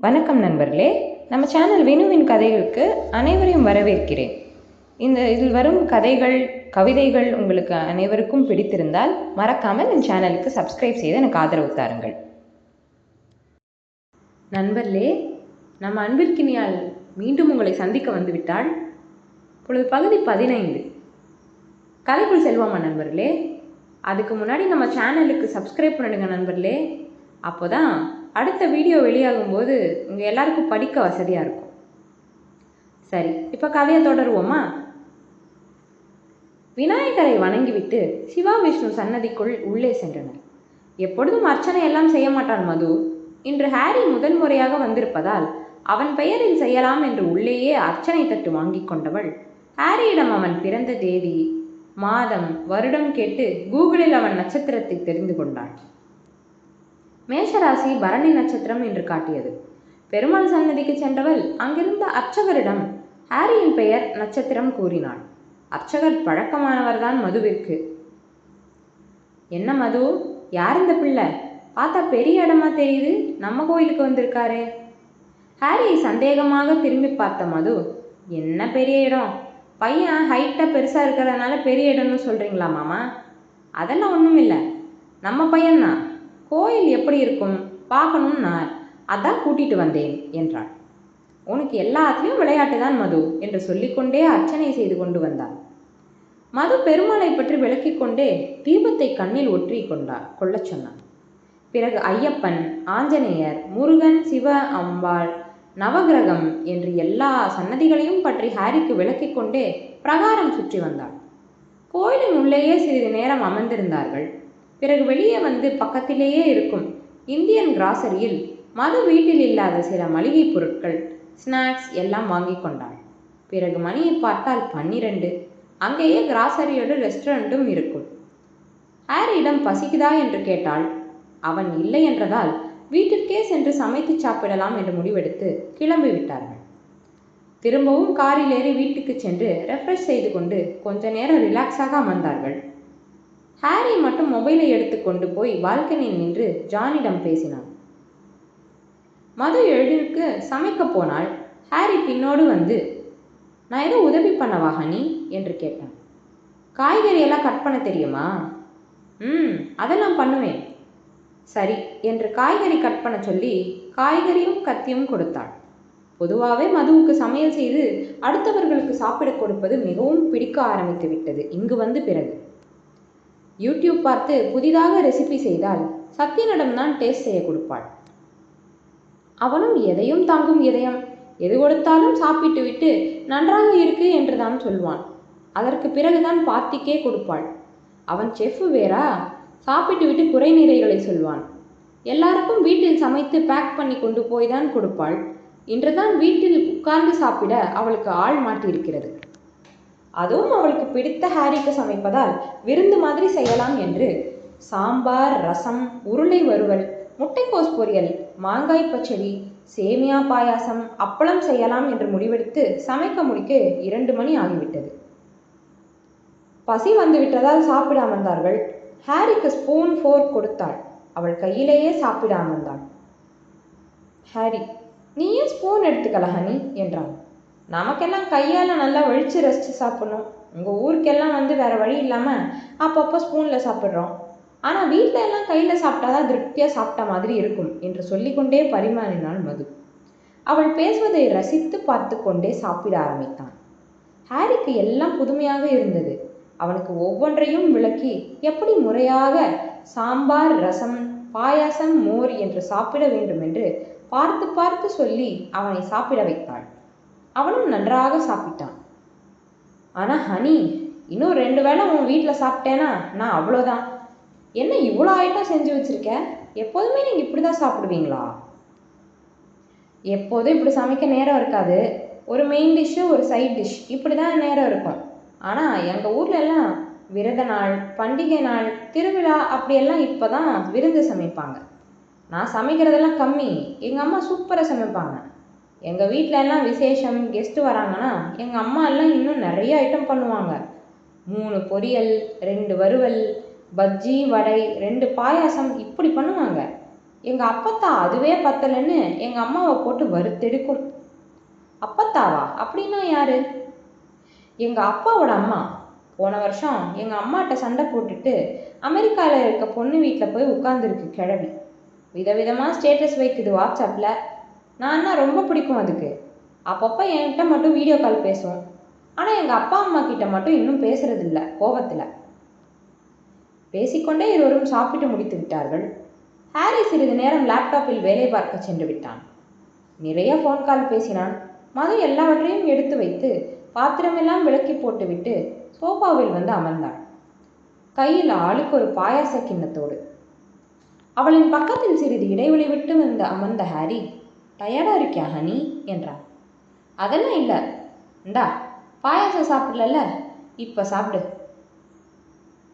வணக்கம் நண்பர்களே. நம்ம சேனல் வினுவின் கதைகளுக்கு அனைவரையும் வரவேற்கிறேன். இந்த இதில் வரும் கதைகள் கவிதைகள் உங்களுக்கு அனைவருக்கும் பிடித்திருந்தால் மறக்காமல் என் சேனலுக்கு சப்ஸ்கிரைப் செய்து எனக்கு ஆதரவு தாருங்கள். நண்பர்களே நம்ம அன்பிற்கினியால் மீண்டும் உங்களை சந்திக்க வந்துவிட்டால் இப்பொழுது பகுதி பதினைந்து. கதைக்குள் செல்வாமா நண்பர்களே? அதுக்கு முன்னாடி நம்ம சேனலுக்கு சப்ஸ்கிரைப் பண்ணிடுங்க நண்பர்களே. அப்போ தான் அடுத்த வீடியோ வெளியாகும்போது உங்கள் எல்லாருக்கும் படிக்க வசதியாக இருக்கும். சரி இப்போ கதையை தொடருவோமா? விநாயகரை வணங்கிவிட்டு சிவா விஷ்ணு சன்னதிக்குள் உள்ளே சென்றனர். எப்பொழுதும் அர்ச்சனை எல்லாம் செய்ய மாட்டான் மது. இன்று ஹாரி முதல் முறையாக வந்திருப்பதால் அவன் பெயரில் செய்யலாம் என்று உள்ளேயே அர்ச்சனை தட்டு வாங்கி கொண்டவள் ஹாரியிடம் அவன் பிறந்த தேதி மாதம் வருடம் கேட்டு கூகுளில் அவன் நட்சத்திரத்தை தெரிந்து கொண்டாள். மேஷராசி பரணி நட்சத்திரம் என்று காட்டியது. பெருமாள் சன்னதிக்கு சென்றவள் அங்கிருந்த அர்ச்சகரிடம் ஹாரியின் பெயர் நட்சத்திரம் கூறினாள். அர்ச்சகர் பழக்கமானவர்தான் மதுவிற்கு. என்ன மது? யார் இந்த பிள்ளை? பார்த்தா பெரிய இடமா தெரியுது. நம்ம கோயிலுக்கு வந்திருக்காரு. ஹாரியை சந்தேகமாக திரும்பி பார்த்த மது என்ன பெரிய இடம்? பையன் ஹைட்டாக பெருசாக இருக்கிறதுனால பெரிய இடம்னு சொல்கிறீங்களா மாமா? அதெல்லாம் ஒன்றும் இல்லை நம்ம பையன்தான். கோயில் எப்படி இருக்கும்? பார்க்கணும்னு நான் அதான் கூட்டிட்டு வந்தேன் என்றாள். உனக்கு எல்லாத்துலேயும் விளையாட்டு தான் மது என்று சொல்லிக்கொண்டே அர்ச்சனை செய்து கொண்டு வந்தாள். மது பெருமாளை பற்றி விளக்கிக் கொண்டே தீபத்தை கண்ணில் ஒற்றி கொண்டார் கொள்ளச் சொன்னான். பிறகு ஐயப்பன் ஆஞ்சநேயர் முருகன் சிவ அம்பாள் நவகிரகம் என்று எல்லா சன்னதிகளையும் பற்றி ஹாரிக்கு விளக்கிக் கொண்டே பிரகாரம் சுற்றி வந்தாள். கோயிலின் உள்ளேயே சிறிது நேரம் அமர்ந்திருந்தார்கள். பிறகு வெளியே வந்து பக்கத்திலேயே இருக்கும் இந்தியன் கிராசரியில் மது வீட்டில் இல்லாத சில மளிகை பொருட்கள் ஸ்நாக்ஸ் எல்லாம் வாங்கி கொண்டாள் பிறகு மணியை பார்த்தால் பன்னிரண்டு. அங்கேயே கிராசரியோடு ரெஸ்டாரண்ட்டும் இருக்கும். ஹாரியிடம் பசிக்குதா என்று கேட்டாள் அவன் இல்லை என்றதால் வீட்டிற்கே சென்று சமைத்து சாப்பிடலாம் என்று முடிவெடுத்து கிளம்பி விட்டார்கள் திரும்பவும் காரில் ஏறி வீட்டுக்கு சென்று ரெஃப்ரெஷ் செய்து கொண்டு கொஞ்ச நேரம் ரிலாக்ஸாக அமர்ந்தார்கள். ஹாரி மட்டும் மொபைலை எடுத்துக்கொண்டு போய் பால்கனியில் நின்று ஜானிடம் பேசினான். மது எழுதிற்கு சமைக்க போனால் ஹாரி பின்னோடு வந்து நான் ஏதோ உதவி பண்ணவா ஹனி? என்று கேட்டான். காய்கறி எல்லாம் கட் பண்ண தெரியுமா? ம் அதெல்லாம் பண்ணுவேன். சரி என்று காய்கறி கட் பண்ண சொல்லி காய்கறியும் கத்தியும் கொடுத்தாள். பொதுவாகவே மதுவுக்கு சமையல் செய்து அடுத்தவர்களுக்கு சாப்பிட கொடுப்பது மிகவும் பிடிக்க ஆரம்பித்து விட்டது. இங்கு வந்து பிறகு யூடியூப் பார்த்து புதிதாக ரெசிபி செய்தால் சத்தியனிடம் தான் டேஸ்ட் செய்ய கொடுப்பாள். அவனும் எதையும் தாங்கும் இதயம். எது கொடுத்தாலும் சாப்பிட்டு விட்டு நன்றாக இருக்கு என்று தான் சொல்வான். அதற்கு பிறகுதான் பார்ட்டிக்கே கொடுப்பாள். அவன் செஃப் வேறா? சாப்பிட்டு விட்டு குறை நிறைகளை சொல்வான். எல்லாருக்கும் வீட்டில் சமைத்து பேக் பண்ணி கொண்டு போய் தான் கொடுப்பாள். இன்றுதான் வீட்டில் உட்கார்ந்து சாப்பிட அவளுக்கு ஆள் மாட்டியிருக்கிறது. அதுவும் அவளுக்கு பிடித்த ஹாரிக்கு சமைப்பதால் விருந்து மாதிரி செய்யலாம் என்று. சாம்பார் ரசம் உருளை வறுவல் முட்டைக்கோஸ் பொரியல் மாங்காய் பச்சடி சேமியா பாயாசம் அப்பளம் செய்யலாம் என்று முடிவெடுத்து சமைக்க முடிக்க இரண்டு மணி ஆகிவிட்டது. பசி வந்து விட்டதால் சாப்பிட அமர்ந்தார்கள் ஹாரிக்கு ஸ்பூன் ஃபோர்க் கொடுத்தாள். அவள் கையிலேயே சாப்பிட அமர்ந்தாள் ஹாரி நீயே ஸ்பூன் எடுத்துக்கல ஹனி என்றான். நமக்கெல்லாம் கையால் நல்லா வழித்து ரசித்து சாப்பிட்ணும். உங்கள் ஊருக்கெல்லாம் வந்து வேறு வழி இல்லாமல் அப்பப்போ ஸ்பூனில் சாப்பிட்றோம். ஆனால் வீட்டில் எல்லாம் கையில் சாப்பிட்டாதான் திருப்தியாக சாப்பிட்ட மாதிரி இருக்கும் என்று சொல்லிக்கொண்டே பரிமாறினாள் மது. அவள் பேசுவதை ரசித்து பார்த்து கொண்டே சாப்பிட ஆரம்பித்தான். ஹாரிக்கு எல்லாம் புதுமையாக இருந்தது. அவனுக்கு ஒவ்வொன்றையும் விளக்கி எப்படி முறையாக சாம்பார் ரசம் பாயாசம் மோர் என்று சாப்பிட வேண்டும் என்று பார்த்து பார்த்து சொல்லி அவனை சாப்பிட வைத்தாள். அவனும் நன்றாக சாப்பிட்டான். ஆனால் ஹனி இன்னும் ரெண்டு வேளை உன் வீட்டில் சாப்பிட்டேனா? நான் அவ்வளோதான். என்ன இவ்வளோ ஐட்டம் செஞ்சு வச்சுருக்க? எப்போதுமே நீங்கள் இப்படி தான் சாப்பிடுவீங்களா? எப்போதும் இப்படி சமைக்க நேரம் இருக்காது. ஒரு மெயின் டிஷ்ஷு ஒரு சைட் டிஷ் இப்படி தான் நேரம் இருக்கும். ஆனால் எங்கள் ஊரில் எல்லாம் விரத நாள் பண்டிகை நாள் திருவிழா அப்படியெல்லாம் இப்போ தான் விருந்து சமைப்பாங்க. நான் சமைக்கிறதெல்லாம் கம்மி. எங்கள் அம்மா சூப்பராக சமைப்பாங்க. எங்கள் வீட்டில எல்லாம் விசேஷம் கெஸ்ட்டு வராங்கன்னா எங்கள் அம்மா எல்லாம் இன்னும் நிறைய ஐட்டம் பண்ணுவாங்க. மூணு பொரியல் ரெண்டு வறுவல் பஜ்ஜி வடை ரெண்டு பாயாசம் இப்படி பண்ணுவாங்க. எங்கள் அப்பத்தா அதுவே பத்தலைன்னு எங்கள் அம்மாவை போட்டு வறுத்தெடுக்கும். அப்பத்தாவா? அப்படின்னா யாரு? எங்கள் அப்பாவோட அம்மா. போன வருஷம் எங்கள் அம்மாட்ட சண்டை போட்டுட்டு அமெரிக்காவில் இருக்க பொண்ணு வீட்டில் போய் உட்காந்துருக்கு கிழவி. விதவிதமாக ஸ்டேட்டஸ் வைக்குது வாட்ஸ்அப்பில் நான் ரொம்ப பிடிக்கும் அதுக்கு. அப்பப்போ என்கிட்ட மட்டும் வீடியோ கால் பேசும் ஆனால் எங்கள் அப்பா அம்மா கிட்ட மட்டும் இன்னும் பேசுறதில்ல கோபத்தில் பேசிக்கொண்டே இருவரும் சாப்பிட்டு முடித்து விட்டார்கள். ஹாரி சிறிது நேரம் லேப்டாப்பில் வேலை பார்க்க சென்று விட்டான். நிறைய ஃபோன் கால் பேசினான். மது எல்லாவற்றையும் எடுத்து வைத்து பாத்திரமெல்லாம் விளக்கி போட்டுவிட்டு சோஃபாவில் வந்து அமர்ந்தாள். கையில் ஆளுக்கு ஒரு பாயாச கிண்ணத்தோடு. அவளின் பக்கத்தில் சிறிது இடைவெளி விட்டு வந்து அமர்ந்த ஹாரி டயர்டாக இருக்கியா ஹனி? என்றார் அதெல்லாம் இல்லை. இந்தா பாயாசம் சாப்பிடல இப்போ சாப்பிடு.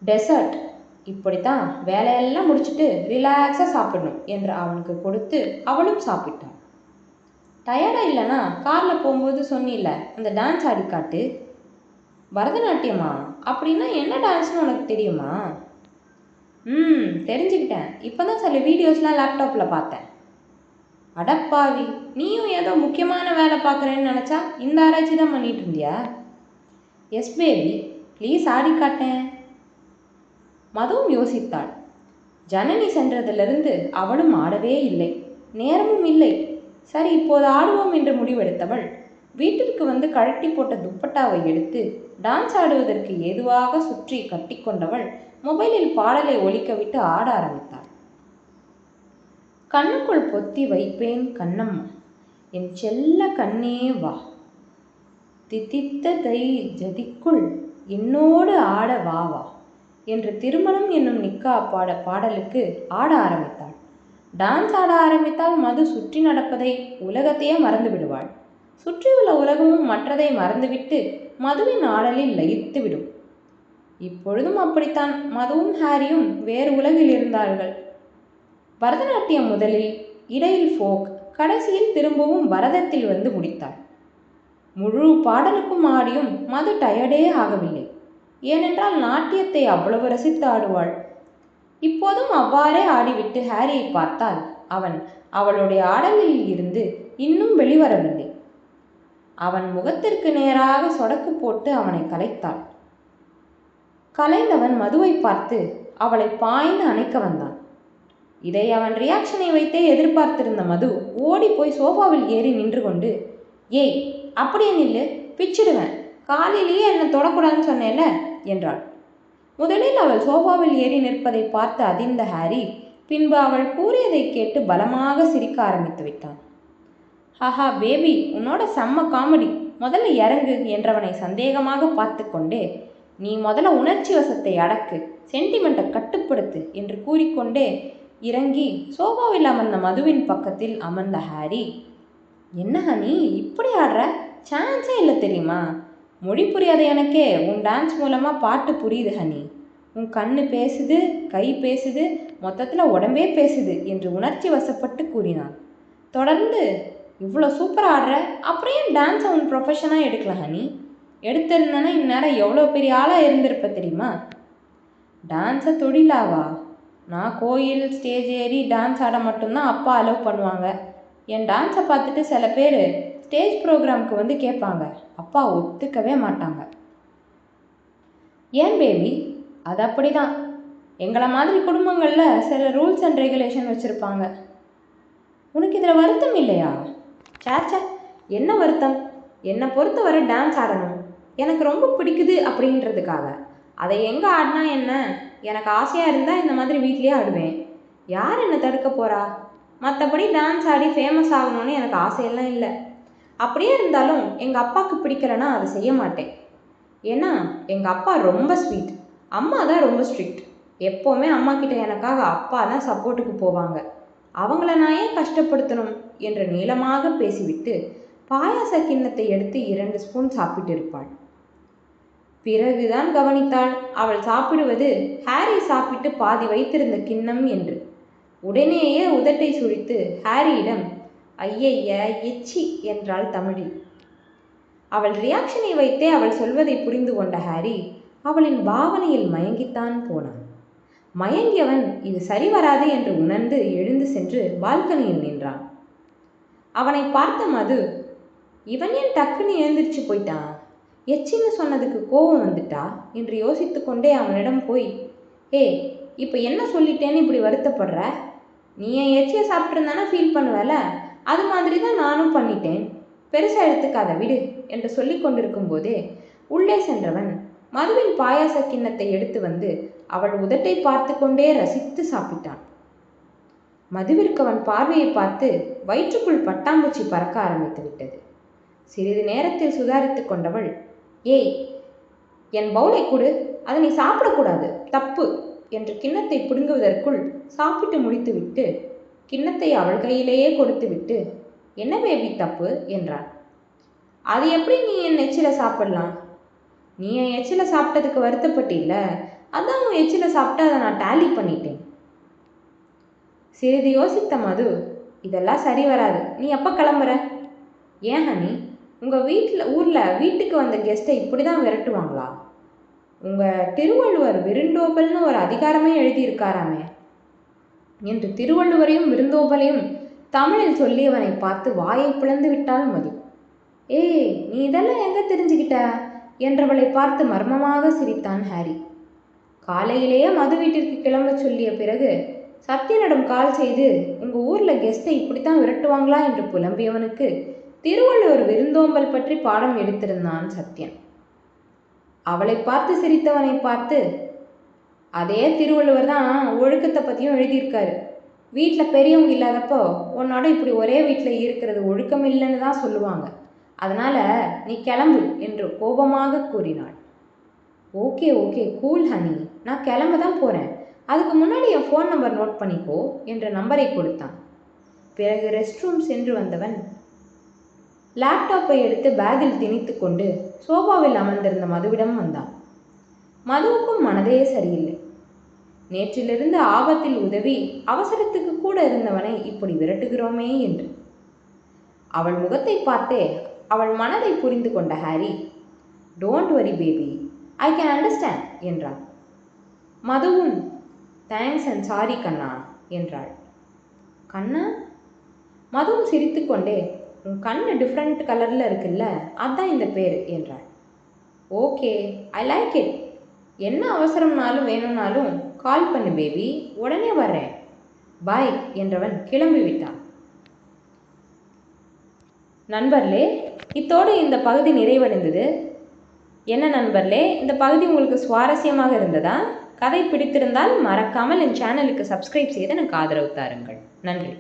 டெசர்ட். இப்படித்தான் வேலையெல்லாம் முடிச்சுட்டு ரிலாக்ஸாக சாப்பிடணும் என்று அவனுக்கு கொடுத்து அவளும் சாப்பிட்டான் டயர்டாக இல்லைனா காரில் போகும்போது சொன்னில்ல அந்த டான்ஸ் ஆடி காட்டு. பரதநாட்டியமா? அப்படின்னா என்ன டான்ஸ்னு உனக்கு தெரியுமா? ம் தெரிஞ்சுக்கிட்டேன். இப்போ தான் சில வீடியோஸ்லாம் லேப்டாப்பில் பார்த்தேன். அடப்பாவி நீயும் ஏதோ முக்கியமான வேலை பார்க்குறேன்னு நினச்சா இந்த ஆராய்ச்சி தான் பண்ணிட்டு இருந்தியா? எஸ் பேபி ப்ளீஸ் ஆடி காட்டேன். மதுவும் யோசித்தாள். ஜனனி சென்றதிலிருந்து அவளும் ஆடவே இல்லை. நேரமும் இல்லை. சரி இப்போது ஆடுவோம் என்று முடிவெடுத்தவள் வீட்டிற்கு வந்து கழட்டி போட்ட துப்பட்டாவை எடுத்து டான்ஸ் ஆடுவதற்கு ஏதுவாக சுற்றி கட்டிக்கொண்டவள் மொபைலில் பாடலை ஒலிக்கவிட்டு ஆட ஆரம்பித்தாள். கண்ணுக்குள் பொத்தி வைப்பேன் கண்ணம்மா. என் செல்ல கண்ணே வா. தித்தித்த தை ஜதிக்குள் என்னோடு ஆட வா வா என்று திருமணம் என்னும் நிக்கா பாட பாடலுக்கு ஆட ஆரம்பித்தாள். டான்ஸ் ஆட ஆரம்பித்தால் மது சுற்றி நடப்பதை உலகத்தையே மறந்து விடுவாள். சுற்றியுள்ள உலகமும் மற்றதை மறந்துவிட்டு மதுவின் ஆடலில் லயித்து விடும் இப்பொழுதும் அப்படித்தான். மதுவும் ஹாரியும் வேறு உலகில் இருந்தார்கள். பரதநாட்டியம் முதலில் இடையில் ஃபோக் கடைசியில் திரும்பவும் பரதத்தில் வந்து முடித்தாள் முழு பாடலுக்கும் ஆடியும் மது டயர்டே ஆகவில்லை. ஏனென்றால் நாட்டியத்தை அவ்வளவு ரசித்து ஆடுவாள். இப்போதும் அவ்வாறே ஆடிவிட்டு ஹாரியை பார்த்தால் அவன் அவளுடைய ஆடலில் இருந்து இன்னும் வெளிவரவில்லை. அவன் முகத்திற்கு நேராக சொடக்கு போட்டு அவனை கலைத்தாள். கலைந்தவன் மதுவை பார்த்து அவளை பாய்ந்து அணைக்க வந்தான். இதை அவன் ரியாக்ஷனை வைத்தே எதிர்பார்த்திருந்த மது ஓடி போய் சோஃபாவில் ஏறி நின்று கொண்டு ஏய் அப்படியே நில்லு பிச்சிடுவேன். காலையிலேயே என்னை தொடக்கூடாதுன்னு சொன்னேன்ல என்றாள். முதலில் அவள் சோஃபாவில் ஏறி நிற்பதை பார்த்து அதிர்ந்த ஹாரி பின்பு அவள் கூறியதை கேட்டு பலமாக சிரிக்க ஆரம்பித்து விட்டான். ஹஹா பேபி உன்னோட செம்ம காமெடி. முதல்ல இறங்கு என்றவனை சந்தேகமாக பார்த்து கொண்டே நீ முதல்ல உணர்ச்சி வசத்தை அடக்கு சென்டிமெண்ட்டை கட்டுப்படுத்து என்று கூறிக்கொண்டே இறங்கி சோஃபாவில் அமர்ந்த மதுவின் பக்கத்தில் அமர்ந்த ஹாரி என்ன ஹனி இப்படி ஆடுற? சான்ஸே இல்லை தெரியுமா? மொழி புரியாத எனக்கே உன் டான்ஸ் மூலமாக பாட்டு புரியுது ஹனி. உன் கண்ணு பேசுது கை பேசுது மொத்தத்தில் உடம்பே பேசுது என்று உணர்ச்சி வசப்பட்டு கூறினான். தொடர்ந்து இவ்வளோ சூப்பராக ஆடுற? அப்புறம் ஏன் டான்ஸை உன் ப்ரொஃபஷனாக எடுக்கல ஹனி? எடுத்திருந்தேன்னா இந்நேரம் எவ்வளோ பெரிய ஆளாக இருந்திருப்ப தெரியுமா? டான்ஸை தொழிலாவா? நான் கோயில் ஸ்டேஜ் ஏறி டான்ஸ் ஆட மட்டும்தான் அப்பா அலோவ் பண்ணுவாங்க. என் டான்ஸை பார்த்துட்டு சில பேர் ஸ்டேஜ் ப்ரோக்ராமுக்கு வந்து கேட்பாங்க. அப்பா ஒத்துக்கவே மாட்டாங்க. ஏன் பேபி அது அப்படி தான் எங்களை மாதிரி குடும்பங்களில் சில ரூல்ஸ் அண்ட் ரெகுலேஷன் வச்சுருப்பாங்க. உனக்கு இதில் வருத்தம் இல்லையா? சேச்சா என்ன வருத்தம்? என்னை பொறுத்தவரை டான்ஸ் ஆடணும். எனக்கு ரொம்ப பிடிக்குது அப்படின்றதுக்காக. அதை எங்கே ஆடினா என்ன? எனக்கு ஆசையாக இருந்தால் இந்த மாதிரி வீட்லேயே ஆடுவேன். யார் என்னை தடுக்க போகிறா மற்றபடி டான்ஸ் ஆடி ஃபேமஸ் ஆகணும்னு எனக்கு ஆசையெல்லாம் இல்லை. அப்படியே இருந்தாலும் எங்கள் அப்பாவுக்கு பிடிக்கலன்னா அதை செய்ய மாட்டேன். ஏன்னா எங்கள் அப்பா ரொம்ப ஸ்வீட் அம்மா தான் ரொம்ப ஸ்ட்ரிக்ட் எப்போவுமே அம்மா கிட்ட எனக்காக அப்பா தான் சப்போர்ட்டுக்கு போவாங்க. அவங்கள நான் ஏன் கஷ்டப்படுத்தணும்? என்று நீளமாக பேசிவிட்டு பாயாச கிண்ணத்தை எடுத்து இரண்டு ஸ்பூன் சாப்பிட்டு இருப்பாள் பிறகுதான் கவனித்தாள். அவள் சாப்பிடுவது ஹாரி சாப்பிட்டு பாதி வைத்திருந்த கிண்ணம் என்று. உடனேயே உதட்டை சுழித்து ஹாரியிடம் ஐயைய எச்சி என்றாள் தமிழில். அவள் ரியாக்ஷனை வைத்தே அவள் சொல்வதை புரிந்து கொண்ட ஹாரி அவளின் பாவனையில் மயங்கித்தான் போனான். மயங்கியவன் இது சரி வராது என்று உணர்ந்து எழுந்து சென்று பால்கனியில் நின்றான். அவனை பார்த்த மது இவன் ஏன் டக்குன்னு எழுந்திரிச்சு போயிட்டான்? எச்சின்னு சொன்னதுக்கு கோபம் வந்துட்டா என்று யோசித்து கொண்டே அவனிடம் போய் ஏ இப்போ என்ன சொல்லிட்டேன்னு இப்படி வருத்தப்படுற? நீ என் எச்சியை சாப்பிட்ருந்தானா ஃபீல் பண்ணுவல? அது மாதிரி தான் நானும் பண்ணிட்டேன். பெருசாக எடுத்துக்காத விடு என்று சொல்லி கொண்டிருக்கும் போதே உள்ளே சென்றவன் மதுவின் பாயாச கிண்ணத்தை எடுத்து வந்து அவள் உதட்டை பார்த்து கொண்டே ரசித்து சாப்பிட்டான். மதுவிற்கு அவன் பார்வையை பார்த்து வயிற்றுக்குள் பட்டாம்பூச்சி பறக்க ஆரம்பித்து விட்டது. சிறிது நேரத்தில் சுதாரித்து கொண்டவள் ஏய் என் பவுலை கொடு அதை நீ சாப்பிடக்கூடாது தப்பு என்று கிண்ணத்தை பிடுங்குவதற்குள் சாப்பிட்டு முடித்துவிட்டு கிண்ணத்தை அவள் கையிலேயே கொடுத்துவிட்டு என்ன பேபி தப்பு? என்றான் அது எப்படி நீ என் எச்சில சாப்பிடலாம்? நீ என் எச்சில சாப்பிட்டதுக்கு வருத்தப்பட்டில்ல? அதான் உன் எச்சில சாப்பிட்டு அதை நான் டேலி பண்ணிட்டேன். சிறிது யோசித்த மது இதெல்லாம் சரி வராது. நீ எப்போ கிளம்புற? ஏன் ஹனி உங்கள் வீட்டில் ஊரில் வீட்டுக்கு வந்த கெஸ்ட்டை இப்படி தான் விரட்டுவாங்களா? உங்கள் திருவள்ளுவர் விருந்தோபல்னு ஒரு அதிகாரமே எழுதியிருக்காராமே. என்று திருவள்ளுவரையும் விருந்தோபலையும் தமிழில் சொல்லியவனை பார்த்து வாயை பிளந்து விட்டாள் மது. ஏய் நீ இதெல்லாம் எங்கே தெரிஞ்சுக்கிட்ட? என்றவளை பார்த்து மர்மமாக சிரித்தான் ஹாரி. காலையிலேயே மது வீட்டிற்கு கிளம்ப சொல்லிய பிறகு சத்யனிடம் கால் செய்து உங்கள் ஊரில் கெஸ்ட்டை இப்படித்தான் விரட்டுவாங்களா? என்று புலம்பியவனுக்கு திருவள்ளுவர் விருந்தோம்பல் பற்றி பாடம் எடுத்திருந்தான் சத்யன். அவளை பார்த்து சிரித்தவனை பார்த்து அதே திருவள்ளுவர் தான் ஒழுக்கத்தை பற்றியும் எழுதியிருக்காரு. வீட்டில் பெரியவங்க இல்லாதப்போ உன்னோட இப்படி ஒரே வீட்டில் இருக்கிறது ஒழுக்கம் இல்லைன்னு தான் சொல்லுவாங்க. அதனால் நீ கிளம்பு என்று கோபமாக கூறினாள். Okay okay cool honey. நான் கிளம்ப தான் போகிறேன் அதுக்கு முன்னாடி என் ஃபோன் நம்பர் நோட் பண்ணிக்கோ என்ற நம்பரை கொடுத்தான். பிறகு ரெஸ்ட் ரூம் சென்று வந்தவன் லேப்டாப்பை எடுத்து பேக்கில் திணித்து கொண்டு சோபாவில் அமர்ந்திருந்த மதுவிடம் வந்தான். மதுவுக்கும் மனதே சரியில்லை. நேற்றிலிருந்து ஆபத்தில் உதவி அவசரத்துக்கு கூட இருந்தவனை இப்படி விரட்டுகிறோமே என்று. அவள் முகத்தை பார்த்தே அவள் மனதை புரிந்து கொண்ட Harry don't worry baby I can understand என்றான் மதுவும் தேங்க்ஸ் அண்ட் சாரி கண்ணா என்றாள். கண்ணா? மதுவும் சிரித்துக்கொண்டே உன் கண் டிஃப்ரெண்ட் கலரில் இருக்குல்ல அதான் இந்த பேர் என்றாள். ஓகே ஐ லைக் இட் என்ன அவசரம்னாலும் வேணும்னாலும் கால் பண்ணு பேபி உடனே வர்றேன். பாய் என்றவன் கிளம்பி விட்டான். நண்பர்களே இத்தோடு இந்த பகுதி நிறைவடைந்தது. என்ன நண்பர்களே இந்த பகுதி உங்களுக்கு சுவாரஸ்யமாக இருந்ததா? கதை பிடித்திருந்தால் மறக்காமல் என் சேனலுக்கு சப்ஸ்கிரைப் செய்து எனக்கு ஆதரவு தாருங்கள். நன்றி.